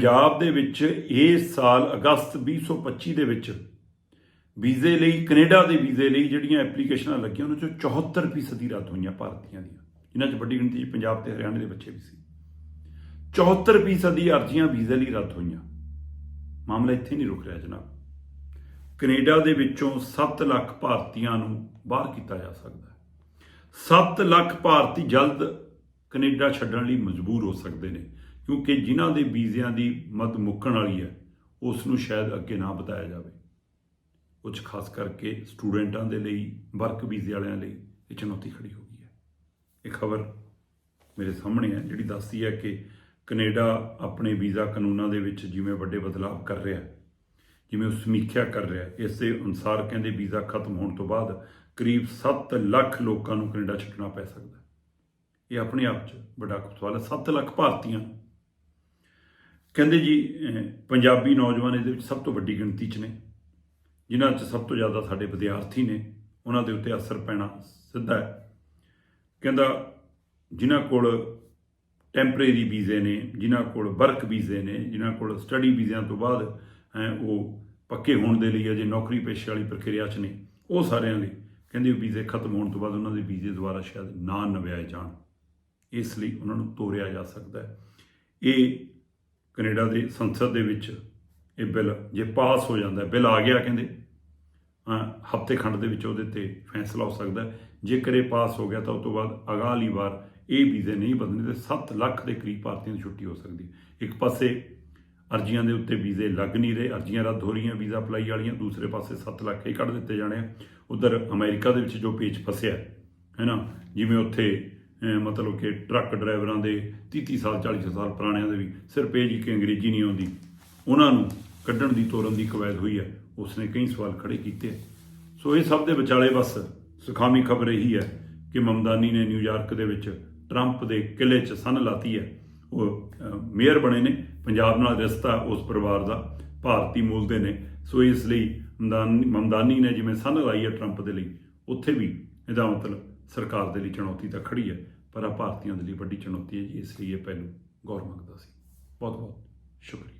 ਪੰਜਾਬ ਦੇ ਵਿੱਚ ਇਸ ਸਾਲ ਅਗਸਤ 2025 ਦੇ ਵਿੱਚ ਵੀਜ਼ੇ ਲਈ, ਕੈਨੇਡਾ ਦੇ ਵੀਜ਼ੇ ਲਈ ਜਿਹੜੀਆਂ ਐਪਲੀਕੇਸ਼ਨਾਂ ਲੱਗੀਆਂ, ਉਹਨਾਂ ਚੋਂ 74% ਰੱਦ ਹੋਈਆਂ ਭਾਰਤੀਆਂ ਦੀਆਂ, ਜਿਨ੍ਹਾਂ 'ਚ ਵੱਡੀ ਗਿਣਤੀ 'ਚ ਪੰਜਾਬ ਤੇ ਹਰਿਆਣੇ ਦੇ ਬੱਚੇ ਵੀ ਸੀ। 74% ਦੀ ਅਰਜ਼ੀਆਂ ਵੀਜ਼ੇ ਲਈ ਰੱਦ ਹੋਈਆਂ। ਮਾਮਲਾ ਇੱਥੇ ਨਹੀਂ ਰੁਕ ਰਿਹਾ ਜਨਾਬ। ਕੈਨੇਡਾ ਦੇ ਵਿੱਚੋਂ 7 ਲੱਖ ਭਾਰਤੀਆਂ ਨੂੰ ਬਾਹਰ ਕੀਤਾ ਜਾ ਸਕਦਾ ਹੈ। 7 ਲੱਖ ਭਾਰਤੀ ਜਲਦ ਕੈਨੇਡਾ ਛੱਡਣ ਲਈ ਮਜਬੂਰ ਹੋ ਸਕਦੇ ਨੇ। ਕਿਉਂਕਿ ਜਿਨ੍ਹਾਂ ਦੇ ਵੀਜ਼ਿਆਂ ਦੀ ਮਦ ਮੁੱਕਣ ਵਾਲੀ ਹੈ ਉਸ ਨੂੰ ਸ਼ਾਇਦ ਅੱਗੇ ਨਾ ਵਧਾਇਆ ਜਾਵੇ। ਉਹ 'ਚ ਖਾਸ ਕਰਕੇ ਸਟੂਡੈਂਟਾਂ ਦੇ ਲਈ, ਵਰਕ ਵੀਜ਼ੇ ਵਾਲਿਆਂ ਲਈ ਇਹ ਚੁਣੌਤੀ ਖੜੀ ਹੋ ਗਈ ਹੈ। ਇਹ ਖਬਰ ਮੇਰੇ ਸਾਹਮਣੇ ਹੈ, ਜਿਹੜੀ ਦੱਸਦੀ ਹੈ ਕਿ ਕੈਨੇਡਾ ਆਪਣੇ ਵੀਜ਼ਾ ਕਾਨੂੰਨਾਂ ਦੇ ਵਿੱਚ ਜਿਵੇਂ ਵੱਡੇ ਬਦਲਾਅ ਕਰ ਰਿਹਾ ਹੈ, ਜਿਵੇਂ ਉਹ ਸਮੀਖਿਆ ਕਰ ਰਿਹਾ ਹੈ, ਇਸ ਦੇ ਅਨੁਸਾਰ ਕਹਿੰਦੇ ਵੀਜ਼ਾ ਖਤਮ ਹੋਣ ਤੋਂ ਬਾਅਦ ਕਰੀਬ 7 ਲੱਖ ਲੋਕਾਂ ਨੂੰ ਕੈਨੇਡਾ ਛੱਡਣਾ ਪੈ ਸਕਦਾ ਇਹ ਆਪਣੇ ਆਪ 'ਚ ਵੱਡਾ ਸਵਾਲ ਹੈ। 7 ਲੱਖ ਭਾਰਤੀਆਂ ਕਹਿੰਦੇ ਜੀ ਪੰਜਾਬੀ ਨੌਜਵਾਨ ਇਹਦੇ ਵਿੱਚ ਸਭ ਤੋਂ ਵੱਡੀ ਗਿਣਤੀ 'ਚ ਨੇ, ਜਿਨ੍ਹਾਂ 'ਚ ਸਭ ਤੋਂ ਜ਼ਿਆਦਾ ਸਾਡੇ ਵਿਦਿਆਰਥੀ ਨੇ, ਉਹਨਾਂ ਦੇ ਉੱਤੇ ਅਸਰ ਪੈਣਾ ਸਿੱਧਾ ਹੈ। ਕਹਿੰਦਾ, ਜਿਨ੍ਹਾਂ ਕੋਲ ਟੈਂਪਰੇਰੀ ਵੀਜ਼ੇ ਨੇ, ਜਿਨ੍ਹਾਂ ਕੋਲ ਵਰਕ ਵੀਜ਼ੇ ਨੇ, ਜਿਨ੍ਹਾਂ ਕੋਲ ਸਟੱਡੀ ਵੀਜ਼ਿਆਂ ਤੋਂ ਬਾਅਦ ਉਹ ਪੱਕੇ ਹੋਣ ਦੇ ਲਈ ਅਜੇ ਨੌਕਰੀ ਪੇਸ਼ੇ ਵਾਲੀ ਪ੍ਰਕਿਰਿਆ 'ਚ ਨੇ, ਉਹ ਸਾਰਿਆਂ ਲਈ ਕਹਿੰਦੇ ਵੀਜ਼ੇ ਖਤਮ ਹੋਣ ਤੋਂ ਬਾਅਦ ਉਹਨਾਂ ਦੇ ਵੀਜ਼ੇ ਦੁਆਰਾ ਸ਼ਾਇਦ ਨਾ ਨਵਿਆਏ ਜਾਣ। ਇਸ ਲਈ ਉਹਨਾਂ ਨੂੰ ਤੋਰਿਆ ਜਾ ਸਕਦਾ ਹੈ। ਇਹ ਕੈਨੇਡਾ ਦੇ ਸੰਸਦ ਦੇ ਵਿੱਚ ਇਹ ਬਿੱਲ ਜੇ ਪਾਸ ਹੋ ਜਾਂਦਾ, ਬਿੱਲ ਆ ਗਿਆ ਕਹਿੰਦੇ ਹਫ਼ਤੇ ਖੰਡ ਦੇ ਵਿੱਚ ਉਹਦੇ ਤੇ ਫੈਸਲਾ ਹੋ ਸਕਦਾ ਜੇਕਰ ਇਹ ਪਾਸ ਹੋ ਗਿਆ ਤਾਂ ਉਸ ਤੋਂ ਬਾਅਦ ਅਗਾਲੀ ਵਾਰ ਇਹ ਵੀਜ਼ੇ ਨਹੀਂ ਬਦਲਣੇ ਤੇ 7 ਲੱਖ ਦੇ ਕਰੀਬ ਭਾਰਤੀਆਂ ਦੀ ਛੁੱਟੀ ਹੋ ਸਕਦੀ ਹੈ। ਇੱਕ ਪਾਸੇ ਅਰਜ਼ੀਆਂ ਦੇ ਉੱਤੇ ਵੀਜ਼ੇ ਲੱਗ ਨਹੀਂ ਰਹੇ, ਅਰਜ਼ੀਆਂ ਰੱਦ ਹੋ ਰਹੀਆਂ, ਵੀਜ਼ਾ ਅਪਲਾਈ ਵਾਲੀਆਂ, ਦੂਸਰੇ ਪਾਸੇ 7 ਲੱਖ ਹੀ ਕੱਢ ਦਿੱਤੇ ਜਾਣੇ ਆ। ਉਧਰ ਅਮਰੀਕਾ ਦੇ ਵਿੱਚ ਜੋ ਪੇਚ ਫਸਿਆ, ਹੈ ਨਾ, ਜਿਵੇਂ ਉੱਥੇ ਮਤਲਬ ਕਿ ਟਰੱਕ ਡਰਾਈਵਰਾਂ ਦੇ 30 30 ਸਾਲ 40 ਸਾਲ ਪੁਰਾਣਿਆਂ ਦੇ ਵੀ ਸਿਰਫ ਇਹ ਜੀ ਕਿ ਅੰਗਰੇਜ਼ੀ ਨਹੀਂ ਆਉਂਦੀ। ਉਹਨਾਂ ਨੂੰ ਕੱਢਣ ਦੀ, ਤੋਰਨ ਦੀ ਕਵਾਇਦ ਹੋਈ ਹੈ। ਉਸਨੇ ਕਈ ਸਵਾਲ ਖੜੇ ਕੀਤੇ ਸੋ ਇਹ ਸਭ ਦੇ ਵਿਚਾਲੇ ਬਸ ਸੁਖਾਮੀ ਖਬਰ ਇਹੀ ਹੈ ਕਿ ਮਮਦਾਨੀ ਨੇ ਨਿਊਯਾਰਕ ਦੇ ਵਿੱਚ ਟਰੰਪ ਦੇ ਕਿਲੇ 'ਚ ਸੰਨ ਲਾਤੀ ਹੈ। ਉਹ ਮੇਅਰ ਬਣੇ ਨੇ। ਪੰਜਾਬ ਨਾਲ ਰਿਸ਼ਤਾ ਉਸ ਪਰਿਵਾਰ ਦਾ ਭਾਰਤੀ ਮੂਲ ਦੇ ਨੇ। ਸੋ ਇਸ ਲਈ ਮਮਦਾਨੀ ਮਮਦਾਨੀ ਨੇ ਜਿਵੇਂ ਸੰਨ ਲਾਈ ਹੈ ਟਰੰਪ ਦੇ ਲਈ, ਉੱਥੇ ਵੀ ਇਹਦਾ ਮਤਲਬ ਸਰਕਾਰ ਦੇ ਲਈ ਚੁਣੌਤੀ ਤਾਂ ਖੜੀ ਹੈ, ਪਰ ਆ ਭਾਰਤੀਆਂ ਦੇ ਲਈ ਵੱਡੀ ਚੁਣੌਤੀ ਹੈ ਜੀ, ਇਸ ਲਈ ਇਹ ਪਹਿਲੂ ਗੌਰ ਮੰਗਦਾ ਸੀ। ਬਹੁਤ ਬਹੁਤ ਸ਼ੁਕਰੀਆ।